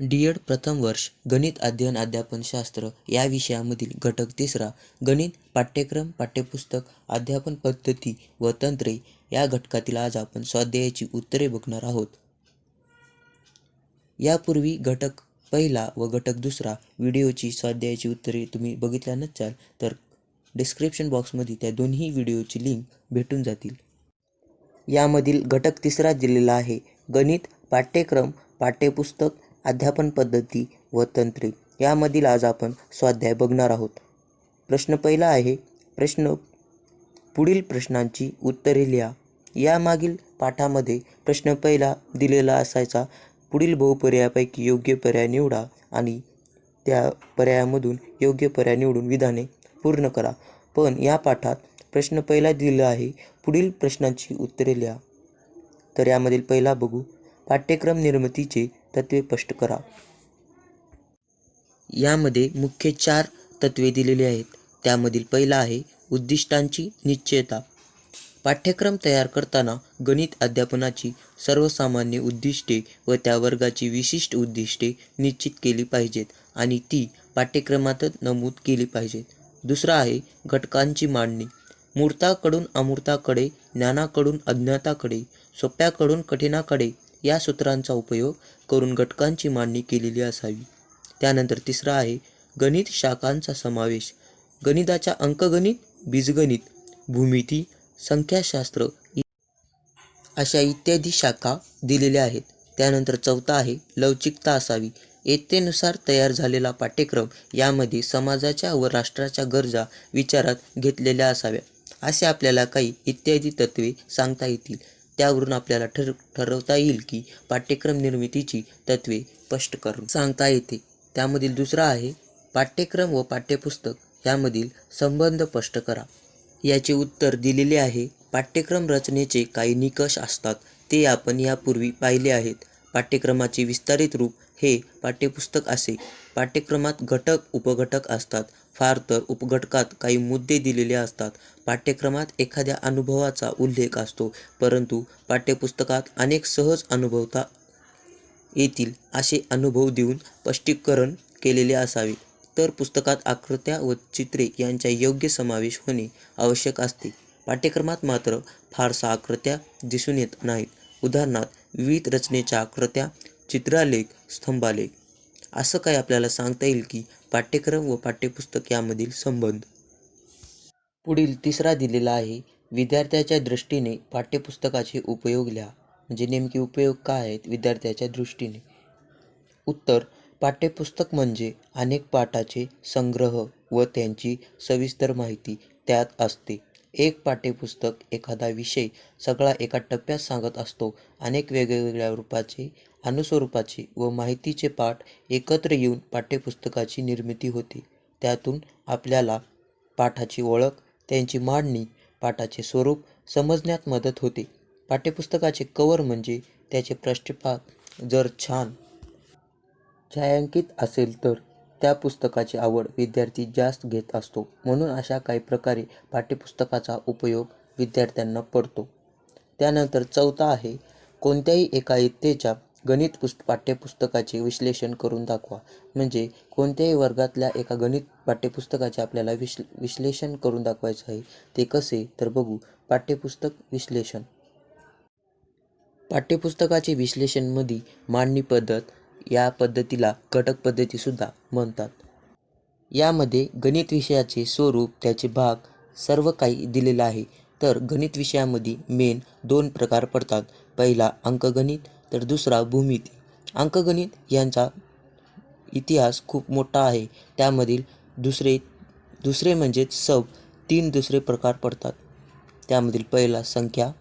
डी.एड. प्रथम वर्ष गणित अध्ययन अध्यापनशास्त्र या विषयामधील घटक तिसरा गणित पाठ्यक्रम पाठ्यपुस्तक अध्यापन पद्धती व तंत्रे या घटकातील आज आपण स्वाध्यायाची उत्तरे बघणार आहोत. यापूर्वी घटक पहिला व घटक दुसरा व्हिडिओची स्वाध्यायाची उत्तरे तुम्ही बघितल्या नसाल तर डिस्क्रिप्शन बॉक्समध्ये त्या दोन्ही व्हिडिओची लिंक भेटून जातील. यामधील घटक तिसरा दिलेला आहे गणित पाठ्यक्रम पाठ्यपुस्तक अध्यापन पद्धती व तंत्रे यामधील आज आपण स्वाध्याय बघणार आहोत. प्रश्न पहिला आहे प्रश्न पुढील प्रश्नांची उत्तरे लिहा. यामागील पाठामध्ये प्रश्न पहिला दिलेला असायचा पुढील बहुपर्यायापैकी योग्य पर्याय निवडा आणि त्या पर्यायामधून योग्य पर्याय निवडून विधाने पूर्ण करा. पण या पाठात प्रश्न पहिला दिलेला आहे पुढील प्रश्नांची उत्तरे लिहा. तर यामधील पहिला बघू पाठ्यक्रम निर्मितीचे तत्त्वे स्पष्ट करा. यामध्ये मुख्य चार तत्त्वे दिलेली आहेत. त्यामधील पहिला आहे उद्दिष्टांची निश्चयता. पाठ्यक्रम तयार करताना गणित अध्यापनाची सर्वसामान्य उद्दिष्टे व त्या वर्गाची विशिष्ट उद्दिष्टे निश्चित केली पाहिजेत आणि ती पाठ्यक्रमातच नमूद केली पाहिजेत. दुसरा आहे घटकांची मांडणी. मूर्ताकडून अमूर्ताकडे, ज्ञानाकडून अज्ञाताकडे सोप्याकडून कठीणाकडे या सूत्रांचा उपयोग करून घटकांची मांडणी केलेली असावी. त्यानंतर तिसरा आहे गणित शाखांचा समावेश. गणिताच्या अंकगणित, बीजगणित, भूमिती, संख्याशास्त्र अशा इत्यादी शाखा दिलेल्या आहेत. त्यानंतर चौथा आहे लवचिकता असावी. येतेनुसार तयार झालेला पाठ्यक्रम यामध्ये समाजाच्या व राष्ट्राच्या गरजा विचारात घेतलेल्या असाव्या. असे आपल्याला काही इत्यादी तत्त्वे सांगता येतील. त्यावरून आपल्याला ठर ठरवता येईल की पाठ्यक्रम निर्मितीची तत्वे स्पष्ट करून सांगता येते. त्यामधील दुसरा आहे पाठ्यक्रम व पाठ्यपुस्तक यामधील संबंध स्पष्ट करा. याचे उत्तर दिलेले आहे पाठ्यक्रम रचनेचे काही निकष असतात ते आपण यापूर्वी पाहिले आहेत. पाठ्यक्रमाचे विस्तारित रूप हे पाठ्यपुस्तक असे. पाठ्यक्रमात घटक उपघटक असतात. फार तर उपघटकात काही मुद्दे दिलेले असतात. पाठ्यक्रमात एखाद्या अनुभवाचा उल्लेख असतो परंतु पाठ्यपुस्तकात अनेक सहज अनुभवता येतील असे अनुभव देऊन स्पष्टीकरण केलेले असावे. तर पुस्तकात आकृत्या व चित्रे यांचा योग्य समावेश होणे आवश्यक असते. पाठ्यक्रमात मात्र फारसा आकृत्या दिसून येत नाहीत. उदाहरणार्थ विविध रचनेच्या आकृत्या, चित्रालेख, स्तंभालेख. असं काय आपल्याला सांगता येईल की पाठ्यक्रम व पाठ्यपुस्तक यामधील संबंध. पुढील तिसरा दिलेला आहे विद्यार्थ्याच्या दृष्टीने पाठ्यपुस्तकाचे उपयोग लिहा. म्हणजे नेमके उपयोग काय आहेत विद्यार्थ्याच्या दृष्टीने? उत्तर पाठ्यपुस्तक म्हणजे अनेक पाठाचे संग्रह व त्यांची सविस्तर माहिती त्यात असते. एक पाठ्यपुस्तक एखादा विषय सगळा एका टप्प्यात सांगत असतो. अनेक वेगवेगळ्या रूपाचे, अनुस्वरूपाची व माहितीचे पाठ एकत्र येऊन पाठ्यपुस्तकाची निर्मिती होते. त्यातून आपल्याला पाठाची ओळख, त्यांची मांडणी, पाठाचे स्वरूप समजण्यात मदत होते. पाठ्यपुस्तकाचे कवर म्हणजे त्याचे पृष्ठभाग जर छान छायांकित असेल तर त्या पुस्तकाची आवड विद्यार्थी जास्त घेत असतो. म्हणून अशा काही प्रकारे पाठ्यपुस्तकाचा उपयोग विद्यार्थ्यांना पडतो. त्यानंतर चौथा आहे कोणत्याही एका इयत्तेच्या गणित पुस्त पाठ्यपुस्तकाचे विश्लेषण करून दाखवा. म्हणजे कोणत्याही वर्गातल्या एका गणित पाठ्यपुस्तकाचे आपल्याला विश्लेषण करून दाखवायचे आहे. ते कसे तर बघू पाठ्यपुस्तक विश्लेषण. पाठ्यपुस्तकाचे विश्लेषणमध्ये मांडणी पद्धत या पद्धतीला घटक पद्धतीसुद्धा म्हणतात. यामध्ये गणित विषयाचे स्वरूप, त्याचे भाग सर्व काही दिलेलं आहे. तर गणित विषयामध्ये मेन दोन प्रकार पडतात. पहिला अंकगणित तर दुसरा भूमिती. अंकगणित यांचा इतिहास खूप मोठा आहे. त्यामधील दुसरे दुसरे म्हणजेच सब तीन दुसरे प्रकार पडतात. त्यामधील पहिला संख्या,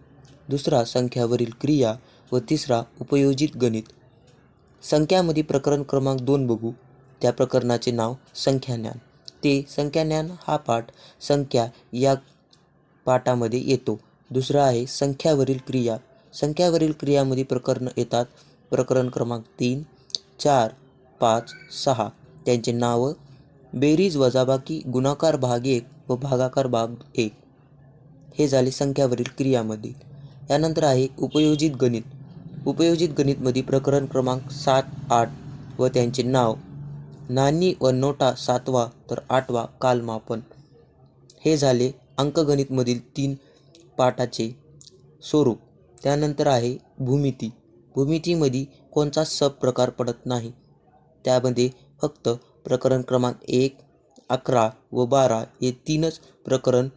दुसरा संख्यावरील क्रिया व तिसरा उपयोजित गणित. संख्यामध्ये प्रकरण क्रमांक दोन बघू. त्या प्रकरणाचे नाव संख्याज्ञान. ते संख्याज्ञान हा पाठ संख्या या पाठामध्ये येतो. दुसरा आहे संख्यावरील क्रिया. संख्यावरील क्रियामध्ये प्रकरणं येतात. प्रकरण क्रमांक तीन, चार, पाच, सहा. त्यांचे नावं बेरीज वजाबाकी, गुणाकार भाग एक व भागाकार भाग एक. हे झाले संख्यावरील क्रियामध्ये यानंतर आहे उपयोजित गणित. उपयोजित गणितमध्ये प्रकरण क्रमांक सात, आठ व त्यांचे नाव नाणी व नोटा सातवा तर आठवा कालमापन हे झाले अंकगणितमधील तीन पाठाचे स्वरूप त्यानंतर आहे भूमिती. भूमितीमध्ये कोणता सब प्रकार पडत नाही. त्यामध्ये फक्त प्रकरण क्रमांक एक अकरा व बारा हे तीनच प्रकरण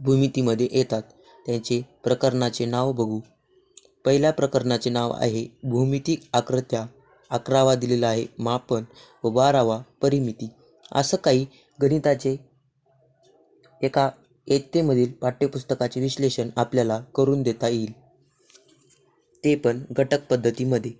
भूमितीमध्ये येतात. त्यांचे प्रकरणाचे नाव बघू. पहिल्या प्रकरणाचे नाव आहे भूमितिक आकृत्या. अकरावा दिलेला आहे मापन व बारावा परिमिती. असं काही गणिताचे एका इयत्तेमधील पाठ्यपुस्तकाचे विश्लेषण आपल्याला करून देता येईल. ते पण घटक पद्धतीमध्ये.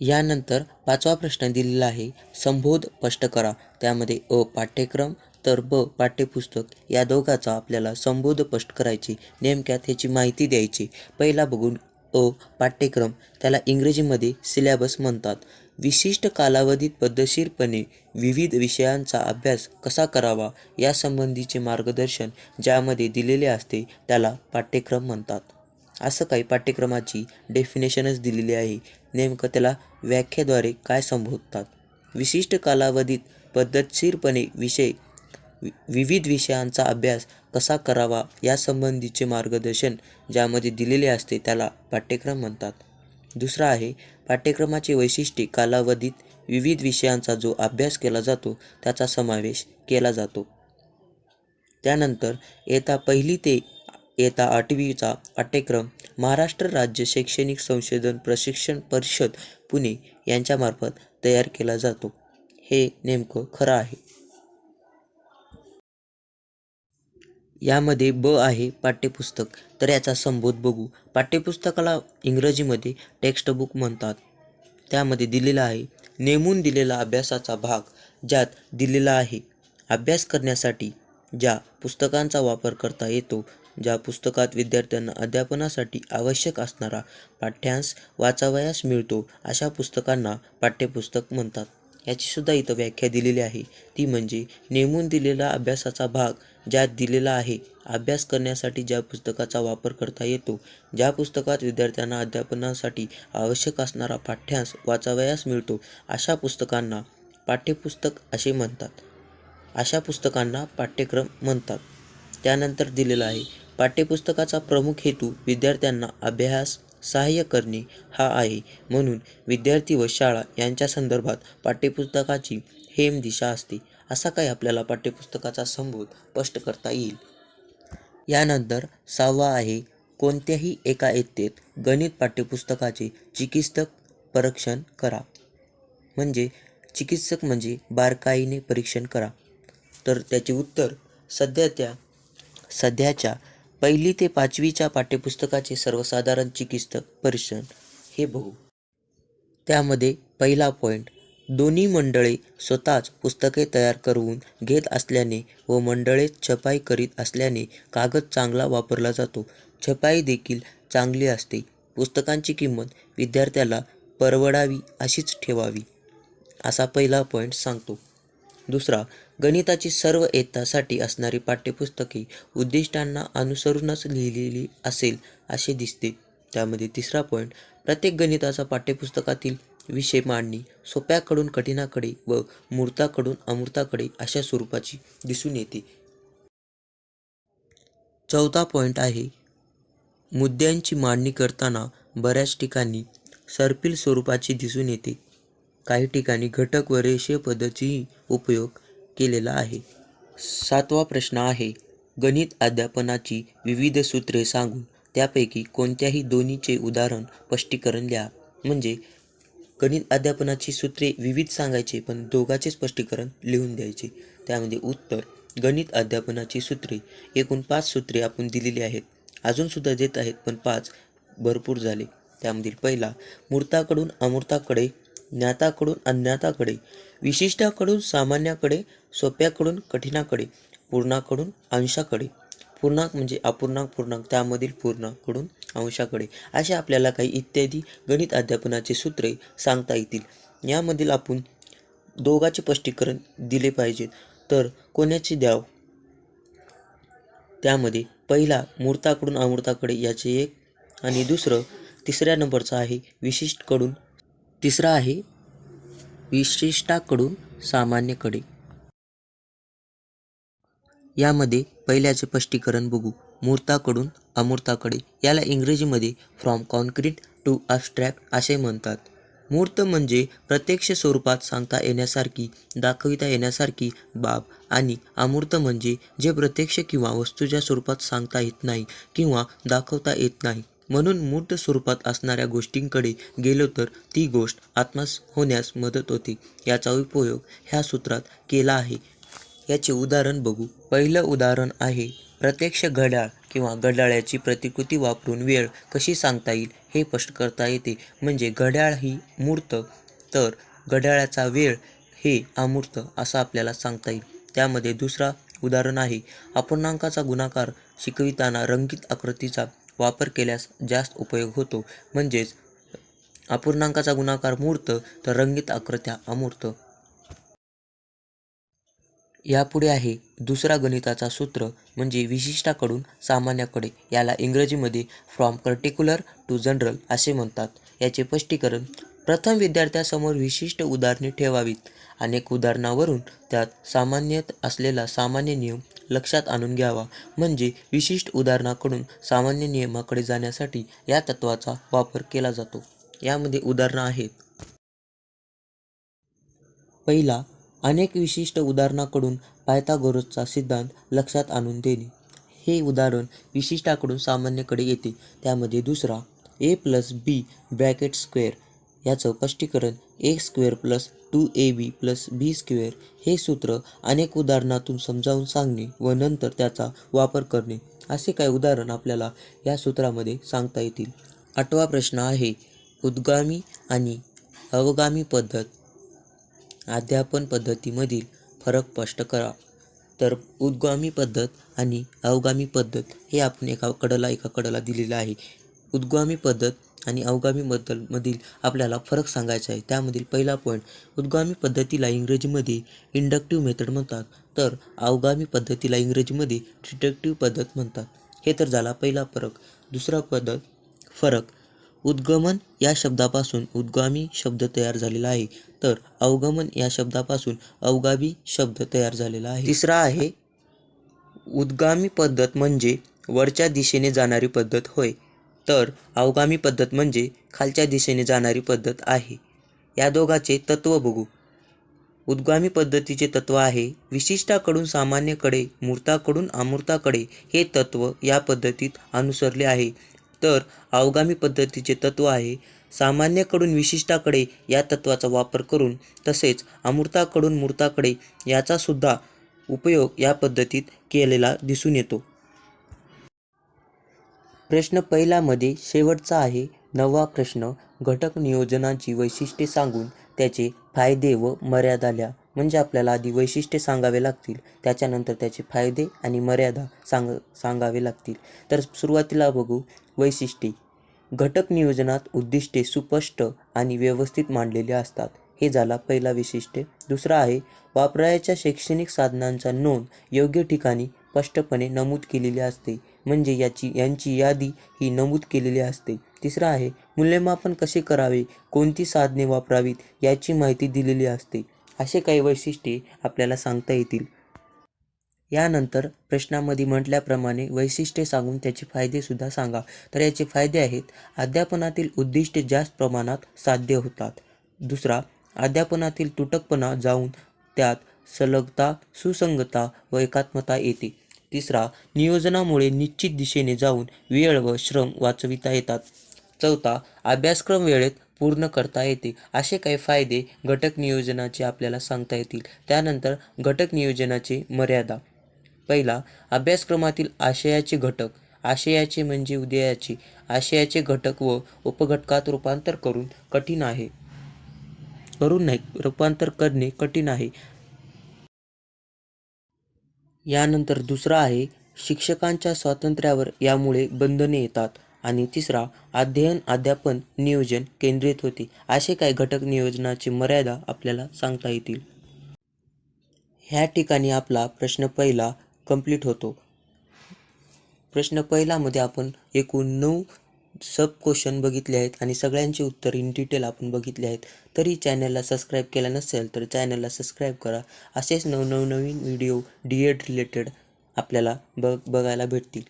यानंतर पाचवा प्रश्न दिलेला आहे संबोध स्पष्ट करा. त्यामध्ये अ पाठ्यक्रम तर ब पाठ्यपुस्तक या दोघाचा आपल्याला संबोध स्पष्ट करायचे नेमक्यात ह्याची माहिती द्यायची. पहिला बघून अ पाठ्यक्रम त्याला इंग्रजीमध्ये सिलॅबस म्हणतात. विशिष्ट कालावधीत पद्धतशीरपणे विविध विषयांचा अभ्यास कसा करावा यासंबंधीचे मार्गदर्शन ज्यामध्ये दिलेले असते त्याला पाठ्यक्रम म्हणतात. असं काही पाठ्यक्रमाची डेफिनेशनच दिलेली आहे. नेमकं त्याला व्याख्याद्वारे काय संबोधतात? विशिष्ट कालावधीत पद्धतशीरपणे विषय वि- विविध विषयांचा अभ्यास कसा करावा यासंबंधीचे मार्गदर्शन ज्यामध्ये दिलेले असते त्याला पाठ्यक्रम म्हणतात. दुसरा आहे पाठ्यक्रमाचे वैशिष्ट्ये कालावधीत विविध विषयांचा जो अभ्यास केला जातो त्याचा समावेश केला जातो. त्यानंतर येता पहिली ते येता आठवीचा पाठ्यक्रम महाराष्ट्र राज्य शैक्षणिक संशोधन प्रशिक्षण परिषद पुणे यांच्यामार्फत तयार केला जातो. हे नेमकं खरं आहे. यामध्ये ब आहे पाठ्यपुस्तक. तर याचा संबोध बघू. पाठ्यपुस्तकाला इंग्रजीमध्ये टेक्स्टबुक म्हणतात. त्यामध्ये दिलेला आहे नेमून दिलेला अभ्यासाचा भाग ज्यात दिलेला आहे अभ्यास करण्यासाठी ज्या पुस्तकांचा वापर करता येतो ज्या पुस्तकात विद्यार्थ्यांना अध्यापनासाठी आवश्यक असणारा पाठ्यांश वाचावयास मिळतो अशा पुस्तकांना पाठ्यपुस्तक म्हणतात. याचीसुद्धा इथं व्याख्या दिलेली आहे. ती म्हणजे नेमून दिलेला अभ्यासाचा भाग ज्यात दिलेला आहे. अभ्यास करण्यासाठी ज्या पुस्तकाचा वापर करता येतो ज्या पुस्तकात विद्यार्थ्यांना अध्यापनासाठी आवश्यक असणारा पाठ्यांश वाचावयास मिळतो अशा पुस्तकांना पाठ्यपुस्तक असे म्हणतात. अशा पुस्तकांना पाठ्यक्रम म्हणतात. त्यानंतर दिलेला आहे. पाठ्यपुस्तकाचा प्रमुख हेतू विद्यार्थ्यांना अभ्यास सहाय्य करणे हा आहे. म्हणून विद्यार्थी व शाळा यांच्या संदर्भात पाठ्यपुस्तकाची हेम दिशा असते. असा काही आपल्याला पाठ्यपुस्तकाचा संबोध स्पष्ट करता येईल. यानंतर सहावा आहे कोणत्याही एका इयत्तेत गणित पाठ्यपुस्तकाचे चिकित्सक परीक्षण करा. म्हणजे चिकित्सक म्हणजे बारकाईने परीक्षण करा. तर त्याचे उत्तर सध्या त्या सध्याच्या पहिली ते पाचवीच्या पाठ्यपुस्तकाचे सर्वसाधारण चिकित्सक परीक्षण हे बघू. त्यामध्ये पहिला पॉईंट दोन्ही मंडळे स्वतःच पुस्तके तयार करून घेत असल्याने व मंडळेत छपाई करीत असल्याने कागद चांगला वापरला जातो. छपाई देखील चांगली असते. पुस्तकांची किंमत विद्यार्थ्याला परवडावी अशीच ठेवावी असा पहिला पॉईंट सांगतो. दुसरा गणिताची सर्व इयत्तासाठी असणारी पाठ्यपुस्तके उद्दिष्टांना अनुसरूनच लिहिलेली असेल असे दिसते. त्यामध्ये तिसरा पॉईंट प्रत्येक गणिताचा पाठ्यपुस्तकातील विषय मांडणी सोप्याकडून कठीणाकडे व मूर्ताकडून अमूर्ताकडे अशा स्वरूपाची दिसून येते. चौथा पॉईंट आहे मुद्द्यांची मांडणी करताना बऱ्याच ठिकाणी सर्पिल स्वरूपाची दिसून येते. काही ठिकाणी घटक व रेषीय पद्धतीही उपयोग केलेला आहे. सातवा प्रश्न आहे गणित अध्यापनाची विविध सूत्रे सांगून त्यापैकी कोणत्याही दोन्हीचे उदाहरण स्पष्टीकरण द्या. म्हणजे गणित अध्यापनाची सूत्रे विविध सांगायचे पण दोघाचे स्पष्टीकरण लिहून द्यायचे. त्यामध्ये उत्तर गणित अध्यापनाची सूत्रे. एकूण पाच सूत्रे आपण दिलेली आहेत. अजूनसुद्धा देत आहेत पण पाच भरपूर झाले. त्यामधील पहिला मूर्ताकडून अमूर्ताकडे ज्ञाताकडून अज्ञाताकडे विशिष्टाकडून सामान्याकडे सोप्याकडून कठीणाकडे पूर्णाकडून अंशाकडे. पूर्णांक म्हणजे अपूर्णांक पूर्णांक त्यामधील पूर्णाकडून अंशाकडे. असे आपल्याला काही इत्यादी गणित अध्यापनाचे सूत्रे सांगता येतील. यामधील आपण दोघाचे स्पष्टीकरण दिले पाहिजे तर कोणाचे द्याव? त्यामध्ये पहिला मूर्ताकडून अमूर्ताकडे याचे एक आणि दुसरं तिसऱ्या नंबरचं आहे विशिष्टकडून. तिसरा आहे विशिष्टाकडून सामान्यकडे. यामध्ये पहिल्याचे स्पष्टीकरण बघू. मूर्ताकडून अमूर्ताकडे. याला इंग्रजीमध्ये फ्रॉम कॉन्क्रीट टू अबस्ट्रॅक्ट असे म्हणतात. मूर्त म्हणजे प्रत्यक्ष स्वरूपात सांगता येण्यासारखी दाखविता येण्यासारखी बाब आणि अमूर्त म्हणजे जे प्रत्यक्ष किंवा वस्तूच्या स्वरूपात सांगता येत नाही किंवा दाखवता येत नाही. म्हणून मूर्त स्वरूपात असणाऱ्या गोष्टींकडे गेलो तर ती गोष्ट आत्मास होण्यास मदत होते. याचा उपयोग ह्या सूत्रात केला आहे. याचे उदाहरण बघू. पहिलं उदाहरण आहे प्रत्यक्ष घड्याळ किंवा घड्याळाची प्रतिकृती वापरून वेळ कशी सांगता येईल हे स्पष्ट करता येते. म्हणजे घड्याळ ही मूर्त तर घड्याळाचा वेळ हे अमूर्त असं आपल्याला सांगता येईल. त्यामध्ये दुसरा उदाहरण आहे अपूर्णांकाचा गुणाकार शिकविताना रंगीत आकृतीचा वापर केल्यास जास्त उपयोग होतो. म्हणजेच अपूर्णांकाचा गुणाकार मूर्त तर रंगीत आकृत्या अमूर्त. यापुढे आहे दुसरा गणिताचा सूत्र म्हणजे विशिष्टाकडून सामान्याकडे. याला इंग्रजीमध्ये फ्रॉम पर्टिक्युलर टू जनरल असे म्हणतात. याचे स्पष्टीकरण प्रथम विद्यार्थ्यासमोर विशिष्ट उदाहरणे ठेवावीत. अनेक उदाहरणावरून त्यात सामान्यतः असलेला सामान्य नियम लक्षात आणून घ्यावा. म्हणजे विशिष्ट उदाहरणाकडून सामान्य नियमाकडे जाण्यासाठी या तत्वाचा वापर केला जातो. यामध्ये उदाहरणं आहेत. पहिला अनेक विशिष्ट उदाहरणाकडून पायथागोरसचा सिद्धांत लक्षात आणून देणे. हे उदाहरण विशिष्टाकडून सामान्यकडे येते. त्यामध्ये दुसरा A plus B bracket square याचं स्पष्टीकरण A square plus two A B plus B square हे सूत्र अनेक उदाहरणातून समजावून सांगणे व नंतर त्याचा वापर करणे. असे काही उदाहरण आपल्याला या सूत्रामध्ये सांगता येतील. आठवा प्रश्न आहे उद्गामी आणि अवगामी पद्धत. अध्यापन पद्धतीमधील फरक स्पष्ट करा. तर उद्गामी पद्धत आणि अवगामी पद्धत हे आपण एका कडला एका कडला दिलेलं आहे. उद्गामी पद्धत आणि अवगामी बद्दल मधील आपल्याला फरक सांगायचा आहे. त्यामधील पहिला पॉईंट उद्गामी पद्धतीला इंग्रजीमध्ये इंडक्टिव्ह मेथड म्हणतात. तर अवगामी पद्धतीला इंग्रजीमध्ये डिटेक्टिव्ह पद्धत म्हणतात. हे तर झाला पहिला फरक. दुसरा पद्धत फरक. उद्गमन या शब्दापासून उद्गामी शब्द तयार झालेला आहे. तर अवगमन या शब्दापासून अवगामी शब्द तयार झालेला आहे. तिसरा आहे उद्गामी पद्धत म्हणजे वरच्या दिशेने जाणारी पद्धत होय. तर अवगामी पद्धत म्हणजे खालच्या दिशेने जाणारी पद्धत आहे. या दोघाचे तत्व बघू. उद्गामी पद्धतीचे तत्व आहे विशिष्टाकडून सामान्यकडे मूर्ताकडून अमूर्ताकडे हे तत्व या पद्धतीत अनुसरले आहे. तर अवगामी पद्धतीचे तत्व आहे. सामान्यकडून विशिष्टाकडे या तत्वाचा वापर करून तसेच अमूर्ताकडून मूर्ताकडे याचा सुद्धा उपयोग या पद्धतीत केलेला दिसून येतो. प्रश्न पहिलामध्ये शेवटचा आहे. नववा प्रश्न घटक नियोजनाची वैशिष्ट्ये सांगून त्याचे फायदे व मर्यादा लिहा. म्हणजे आपल्याला आधी वैशिष्ट्ये सांगावे लागतील. त्याच्यानंतर त्याचे फायदे आणि मर्यादा सांग सांगावे लागतील. तर सुरुवातीला बघू. वैशिष्ट्ये. घटक नियोजनात उद्दिष्टे सुस्पष्ट आणि व्यवस्थित मांडलेली असतात. हे झाला पहिला वैशिष्ट्य दुसरा आहे वापरायच्या शैक्षणिक साधनांचा नोंद योग्य ठिकाणी स्पष्टपणे नमूद केलेली असते. म्हणजे याची यांची यादी ही नमूद केलेली असते. तिसरा आहे मूल्यमापन कसे करावे? कोणती साधने वापरावीत? याची माहिती दिलेली असते. असे काही वैशिष्ट्ये आपल्याला सांगता येतील. यानंतर प्रश्नामध्ये म्हटल्याप्रमाणे वैशिष्ट्ये सांगून त्याचे फायदेसुद्धा सांगा. तर याचे फायदे आहेत अध्यापनातील उद्दिष्टे जास्त प्रमाणात साध्य होतात. दुसरा अध्यापनातील तुटकपणा जाऊन त्यात सलगता सुसंगता व एकात्मता येते. तिसरा नियोजनामुळे निश्चित दिशेने जाऊन वेळ व श्रम वाचविता येतात. चौथा अभ्यासक्रम वेळेत पूर्ण करता येते. असे काही फायदे घटक नियोजनाचे आपल्याला सांगता येतील. त्यानंतर घटक नियोजनाचे मर्यादा. पहिला अभ्यासक्रमातील आशयाचे घटक. आशयाचे म्हणजे उदयाचे. आशयाचे घटक व उपघटकात रूपांतर करून कठीण आहे. करून नाही रूपांतर करणे कठीण आहे. यानंतर दुसरा आहे शिक्षकांच्या स्वातंत्र्यावर यामुळे बंधने येतात. आणि तिसरा अध्ययन अध्यापन नियोजन केंद्रित होते. असे काही घटक नियोजनाची मर्यादा आपल्याला सांगता येतील. ह्या ठिकाणी आपला प्रश्न पहिला कंप्लीट होतो. प्रश्न पहिलामध्ये आपण एकूण नऊ सब क्वेश्चन बघितले आहेत आणि सगळ्यांची उत्तर इन डिटेल आपण बघितले आहेत. तरी चॅनलला सबस्क्राईब केला नसेल तर चॅनलला सबस्क्राईब करा. असेच नवनवनवीन व्हिडिओ डी एड रिलेटेड आपल्याला बघ बघायला भेटतील.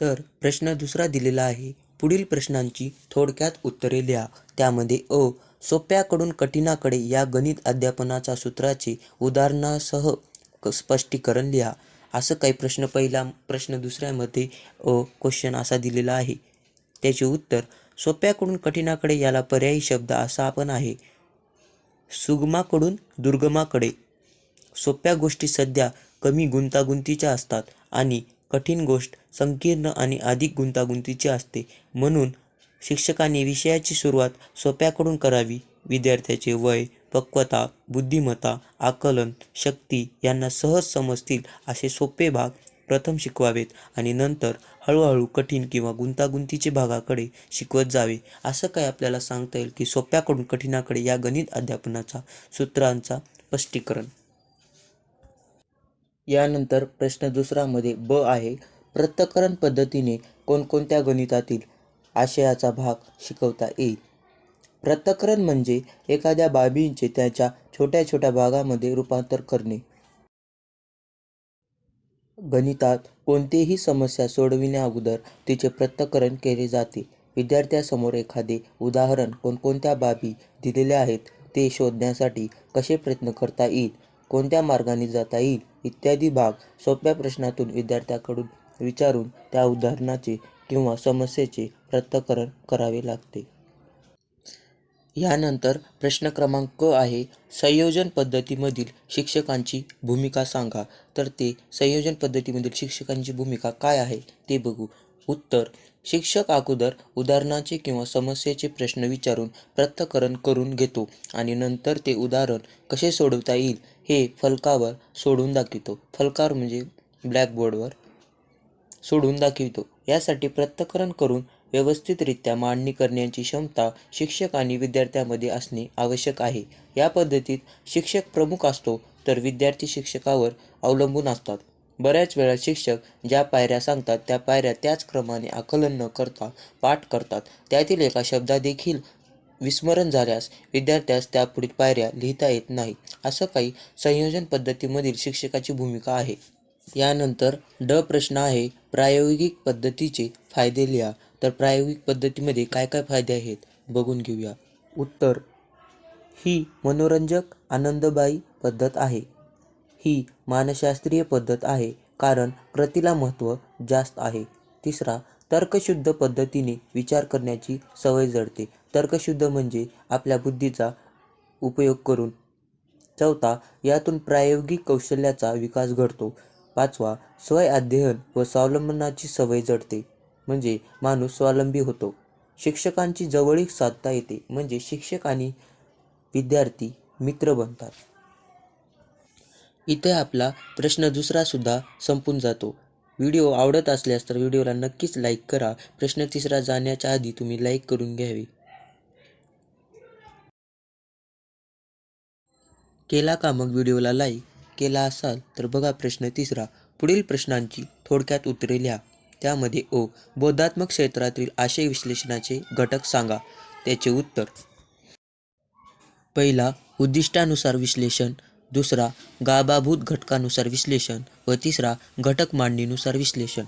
तर प्रश्न दुसरा दिलेला आहे. पुढील प्रश्नांची थोडक्यात उत्तरे लिहा त्यामध्ये अ सोप्याकडून कठीणाकडे या गणित अध्यापनाच्या सूत्राचे उदाहरणासह क- स्पष्टीकरण लिहा. असं काही प्रश्न पहिला प्रश्न दुसऱ्यामध्ये अ क्वेश्चन असा दिलेला आहे. त्याचे उत्तर सोप्याकडून कठीणाकडे याला पर्यायी शब्द असा आपण आहे. सुगमाकडून दुर्गमाकडे. सोप्या गोष्टी सध्या कमी गुंतागुंतीच्या असतात आणि कठीण गोष्ट संकीर्ण आणि अधिक गुंतागुंतीची असते. म्हणून शिक्षकांनी विषयाची सुरुवात सोप्याकडून करावी. विद्यार्थ्याचे वय पक्वता बुद्धिमत्ता आकलन शक्ती यांना सहज समजतील असे सोपे भाग प्रथम शिकवावेत आणि नंतर हळूहळू कठीण किंवा गुंतागुंतीचे भागाकडे शिकवत जावे. असं काय आपल्याला सांगता येईल की सोप्याकडून कठीणाकडे या गणित अध्यापनाचा सूत्रांचा स्पष्टीकरण? यानंतर प्रश्न दुसरामध्ये ब आहे पृथक्करण पद्धतीने कोणकोणत्या गणितातील आशयाचा भाग शिकवता येईल? पृथक्करण म्हणजे एखाद्या बाबींचे त्याच्या छोट्या छोट्या भागामध्ये रूपांतर करणे. गणितात कोणतीही समस्या सोडविण्या अगोदर तिचे पृथक्करण केले जाते. विद्यार्थ्यासमोर एखादे उदाहरण कोणकोणत्या बाबी दिलेल्या आहेत ते शोधण्यासाठी कसे प्रयत्न करता येईल कोणत्या मार्गाने जाता येईल इत्यादी भाग सोप्या प्रश्नातून विद्यार्थ्याकडून विचारून त्या उदाहरणाचे किंवा समस्येचे पृथक्करण करावे लागते. यानंतर प्रश्न क्रमांक आहे संयोजन पद्धतीमधील शिक्षकांची भूमिका सांगा. तर ते संयोजन पद्धतीमधील शिक्षकांची भूमिका काय आहे ते बघू. उत्तर शिक्षक अगोदर उदाहरणाचे किंवा समस्येचे प्रश्न विचारून पृथक्करण करून घेतो आणि नंतर ते उदाहरण कसे सोडवता येईल हे फलकावर सोडून दाखवितो. फलकावर म्हणजे ब्लॅकबोर्डवर सोडून दाखवितो. यासाठी प्रत्यकरण करून व्यवस्थितरित्या मांडणी करण्याची क्षमता शिक्षक आणि विद्यार्थ्यामध्ये असणे आवश्यक आहे. या पद्धतीत शिक्षक प्रमुख असतो तर विद्यार्थी शिक्षकावर अवलंबून असतात. बऱ्याच वेळा शिक्षक ज्या पायऱ्या सांगतात त्या पायऱ्या त्याच क्रमाने आकलन न करता पाठ करतात. त्यातील एका शब्दादेखील विस्मरण झाल्यास विद्यार्थ्यास त्या पुढील पायऱ्या लिहिता येत नाही. असं काही संयोजन पद्धतीमधील शिक्षकाची भूमिका आहे. यानंतर ड प्रश्न आहे प्रायोगिक पद्धतीचे फायदे लिहा. तर प्रायोगिक पद्धतीमध्ये काय काय फायदे आहेत? बघून घेऊया. उत्तर. ही मनोरंजक आनंदबाई पद्धत आहे. ही मानसशास्त्रीय पद्धत आहे कारण कृतीला महत्त्व जास्त आहे. तिसरा तर्कशुद्ध पद्धतीने विचार करण्याची सवय जडते. तर्कशुद्ध म्हणजे आपल्या बुद्धीचा उपयोग करून. चौथा यातून प्रायोगिक कौशल्याचा विकास घडतो. पाचवा स्वय अध्ययन व स्वावलंबनाची सवय जडते म्हणजे माणूस स्वावलंबी होतो. शिक्षकांची जवळीक साधता येते म्हणजे शिक्षक आणि विद्यार्थी मित्र बनतात. इथे आपला प्रश्न दुसरा सुद्धा संपून जातो. व्हिडिओ आवडत असल्यास तर व्हिडिओला नक्कीच लाईक करा. प्रश्न तिसरा जाण्याच्या आधी तुम्ही लाईक करून घ्यावे. केला का मग व्हिडिओला लाईक केला असाल तर बघा प्रश्न तिसरा. पुढील प्रश्नांची थोडक्यात उत्तरे लिहा. त्यामध्ये ओ. बोधात्मक क्षेत्रातील आशय विश्लेषणाचे घटक सांगा. त्याचे उत्तर. पहिला उद्दिष्टानुसार विश्लेषण. दुसरा गाभाभूत घटकानुसार विश्लेषण. व तिसरा घटक मांडणीनुसार विश्लेषण.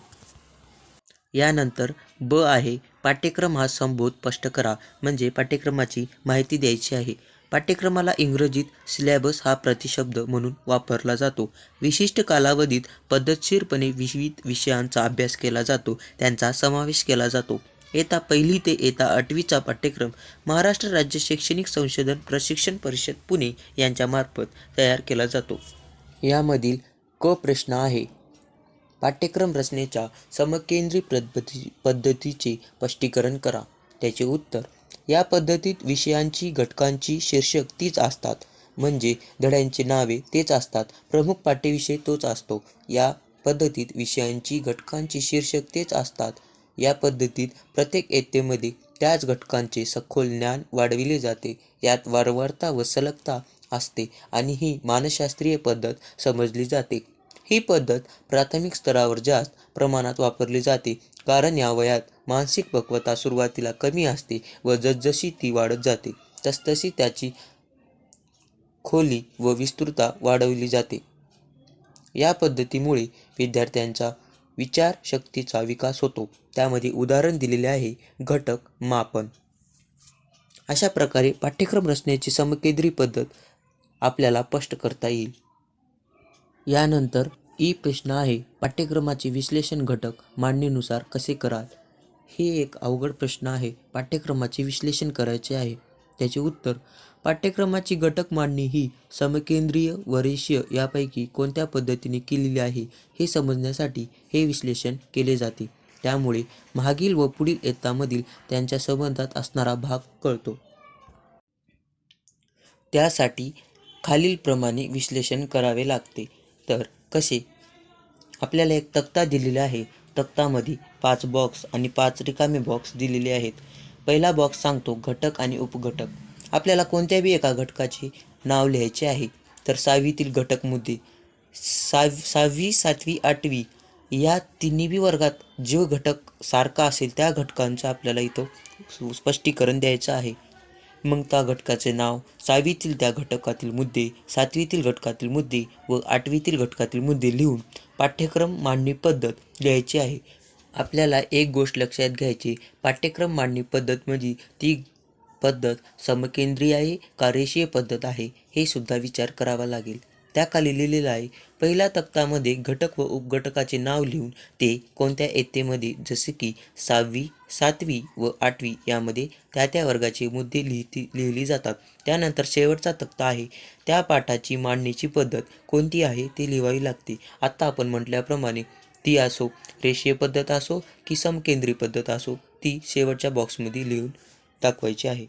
यानंतर ब आहे पाठ्यक्रम हा संबोध स्पष्ट करा. म्हणजे पाठ्यक्रमाची माहिती द्यायची आहे. पाठ्यक्रमाला इंग्रजीत सिलॅबस हा प्रतिशब्द म्हणून वापरला जातो. विशिष्ट कालावधीत पद्धतशीरपणे विविध विषयांचा अभ्यास केला जातो. त्यांचा समावेश केला जातो. येता पहिली ते येता आठवीचा पाठ्यक्रम महाराष्ट्र राज्य शैक्षणिक संशोधन प्रशिक्षण परिषद पुणे यांच्यामार्फत तयार केला जातो. यामधील क प्रश्न आहे. पाठ्यक्रम रचनेच्या समकेंद्री पद्धती पद्धतीचे स्पष्टीकरण करा. त्याचे उत्तर या पद्धतीत विषयांची घटकांची शीर्षक तीच असतात. म्हणजे धड्यांची नावे तेच असतात. प्रमुख पाठ्यविषय तोच असतो. या पद्धतीत विषयांची घटकांची शीर्षक तेच असतात. या पद्धतीत प्रत्येक येतेमध्ये त्याच घटकांचे सखोल ज्ञान वाढविले जाते. यात वारंवारता व सलगता असते आणि ही मानसशास्त्रीय पद्धत समजली जाते. ही पद्धत प्राथमिक स्तरावर जास्त प्रमाणात वापरली जाते. कारण या वयात मानसिक पक्वता सुरुवातीला कमी असते व जसजशी ती वाढत जाते तसतशी त्याची खोली व विस्तृतता वाढवली जाते. या पद्धतीमुळे विद्यार्थ्यांचा विचारशक्तीचा विकास होतो. त्यामध्ये उदाहरण दिलेले आहे घटक मापन. अशा प्रकारे पाठ्यक्रम रचनेची समकेंद्री पद्धत आपल्याला स्पष्ट करता येईल. यानंतर ई प्रश्न आहे पाठ्यक्रमाचे विश्लेषण घटक मांडणीनुसार कसे कराल? हे एक अवघड प्रश्न आहे पाठ्यक्रमाचे विश्लेषण करायचे आहे. त्याचे उत्तर पाठ्यक्रमाची घटक मांडणी ही समकेंद्रीय व रेषीय यापैकी कोणत्या पद्धतीने केलेली आहे हे समजण्यासाठी हे विश्लेषण केले जाते. त्यामुळे मागील व पुढील इयत्तामधील त्यांच्या संबंधात असणारा भाग कळतो. त्यासाठी खालीलप्रमाणे विश्लेषण करावे लागते. तर कसे? आपल्याला एक तक्ता दिलेला आहे. तक्तामध्ये पाच बॉक्स आणि पाच रिकामे बॉक्स दिलेले आहेत. पहिला बॉक्स सांगतो घटक आणि उपघटक. आपल्याला कोणत्याही एका घटकाचे नाव लिहायचे आहे? तर सहावीतील घटक मुद्दे. सहावी सहावी सातवी आठवी या तिन्ही वर्गात जो घटक सारखा असेल त्या घटकांचं आपल्याला इथं स्पष्टीकरण द्यायचं आहे. मग त्या घटकाचे नाव सहावीतील त्या घटकातील मुद्दे सातवीतील घटकातील मुद्दे व आठवीतील घटकातील मुद्दे लिहून पाठ्यक्रम मांडणी पद्धत लिहायची आहे. आपल्याला एक गोष्ट लक्षात घ्यायची पाठ्यक्रम मांडणी पद्धत म्हणजे ती पद्धत समकेंद्रीय आहे का रेषीय पद्धत आहे हे सुद्धा विचार करावा लागेल. त्याखाली लिहिलेलं आहे पहिल्या तक्तामध्ये घटक व उपघटकाचे नाव लिहून ते कोणत्या इयत्तेमध्ये जसे की सहावी सातवी व आठवी यामध्ये त्या त्या वर्गाचे मुद्दे लिहिती लिहिली जातात. त्यानंतर शेवटचा तक्ता आहे त्या पाठाची मांडणीची पद्धत कोणती आहे ती लिहावी लागते. आत्ता आपण म्हटल्याप्रमाणे ती असो रेषीय पद्धत असो की समकेंद्री पद्धत असो ती शेवटच्या बॉक्समध्ये लिहून दाखवायची आहे.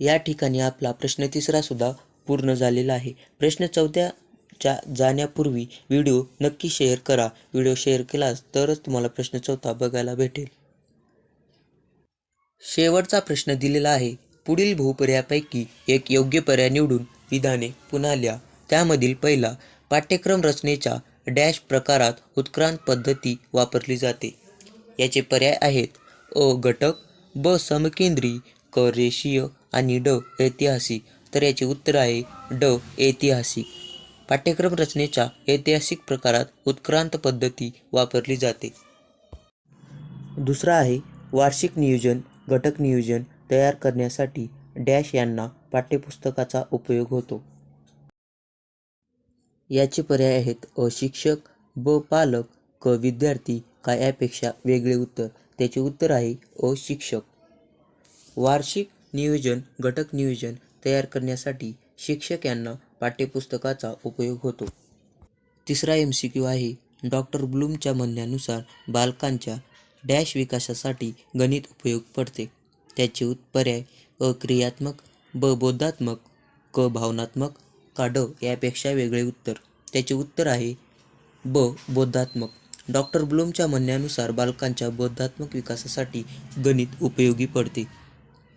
या ठिकाणी आपला प्रश्न तिसरा सुद्धा पूर्ण झालेला आहे. प्रश्न चौथ्याच्या जाण्यापूर्वी व्हिडिओ नक्की शेअर करा. व्हिडिओ शेअर केलास तरच तुम्हाला प्रश्न चौथा बघायला भेटेल. शेवटचा प्रश्न दिलेला आहे. पुढील भूपर्यापैकी एक योग्य पर्याय निवडून विधाने पुन्हा लिहा. त्यामधील पहिला पाठ्यक्रम रचनेच्या डॅश प्रकारात उत्क्रांत पद्धती वापरली जाते. याचे पर्याय आहेत. अ घटक ब समकेंद्री क रेषीय आणि ड ऐतिहासिक. तर याचे उत्तर आहे ड ऐतिहासिक. पाठ्यक्रम रचनेच्या ऐतिहासिक प्रकारात उत्क्रांत पद्धती वापरली जाते. दुसरा आहे वार्षिक नियोजन घटक नियोजन तयार करण्यासाठी डॅश यांना पाठ्यपुस्तकाचा उपयोग होतो. याचे पर्याय आहेत अ शिक्षक ब पालक क विद्यार्थी का यापेक्षा वेगळे उत्तर. त्याचे उत्तर आहे अ शिक्षक वार्षिक नियोजन घटक नियोजन तयार करण्यासाठी शिक्षक यांना पाठ्यपुस्तकाचा उपयोग होतो. तिसरा एम सी क्यू आहे. डॉक्टर ब्लूमच्या म्हणण्यानुसार बालकांच्या डॅश विकासासाठी गणित उपयोग पडते. त्याचे पर्याय अ क्रियात्मक ब बोधात्मक क भावनात्मक का ड यापेक्षा वेगळे उत्तर. त्याचे उत्तर आहे ब बोधात्मक. डॉक्टर ब्लूमच्या म्हणण्यानुसार बालकांच्या बोधात्मक विकासासाठी गणित उपयोगी पडते.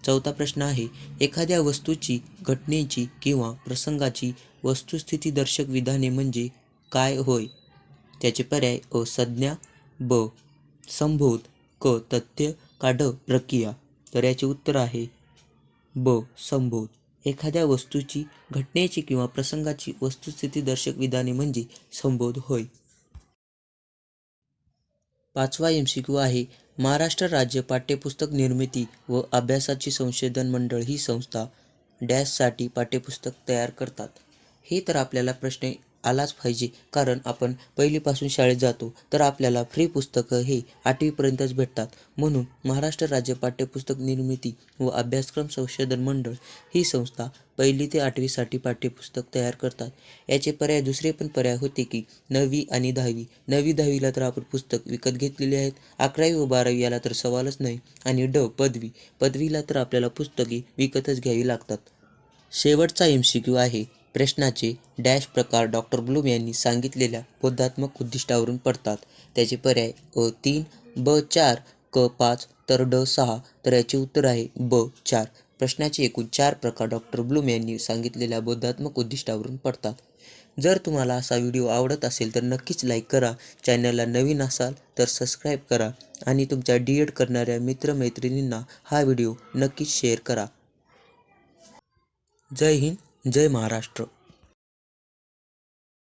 चौथा प्रश्न आहे एखाद्या वस्तूची घटनेची किंवा प्रसंगाची वस्तुस्थितीदर्शक विधाने म्हणजे काय होय? त्याचे पर्याय अ संज्ञा ब संबोध क तथ्य काढ प्रक्रिया. तर याचे उत्तर आहे ब संबोध. एखाद्या वस्तूची घटनेची किंवा प्रसंगाची वस्तुस्थितीदर्शक विधाने म्हणजे संबोध होय. पाचवा एम सी क्यू आहे. महाराष्ट्र राज्य पाठ्यपुस्तक निर्मिती व अभ्यासाची संशोधन मंडळ ही संस्था डॅशसाठी पाठ्यपुस्तक तयार करतात. हे तर आपल्याला प्रश्न आलाच पाहिजे. कारण आपण पहिलीपासून शाळेत जातो तर आपल्याला फ्री पुस्तकं हे आठवीपर्यंतच भेटतात. म्हणून महाराष्ट्र राज्य पाठ्यपुस्तक निर्मिती व अभ्यासक्रम संशोधन मंडळ ही संस्था पहिली ते आठवीसाठी पाठ्यपुस्तक तयार करतात. याचे पर्याय दुसरे पण पर्याय होते की नववी आणि दहावी. नववी दहावीला तर आपण पुस्तक विकत घेतलेली आहेत. अकरावी व बारावी याला तर सवालच नाही आणि ड पदवी. पदवीला तर आपल्याला पुस्तके विकतच घ्यावी लागतात. शेवटचा एम सी क्यू आहे. प्रश्नाचे डॅश प्रकार डॉक्टर ब्लूम यांनी सांगितलेल्या बोधात्मक उद्दिष्टावरून पडतात. त्याचे पर्याय अ तीन ब चार क पाच तर ड सहा तर याचे उत्तर आहे ब चार. प्रश्नाचे एकूण चार प्रकार डॉक्टर ब्लूम यांनी सांगितलेल्या बोधात्मक उद्दिष्टावरून पडतात. जर तुम्हाला असा व्हिडिओ आवडत असेल तर नक्कीच लाईक करा चॅनलला नवीन असाल तर सबस्क्राईब करा आणि तुमच्या डी एड करणाऱ्या मित्रमैत्रिणींना हा व्हिडिओ नक्कीच शेअर करा. जय हिंद. जय महाराष्ट्र.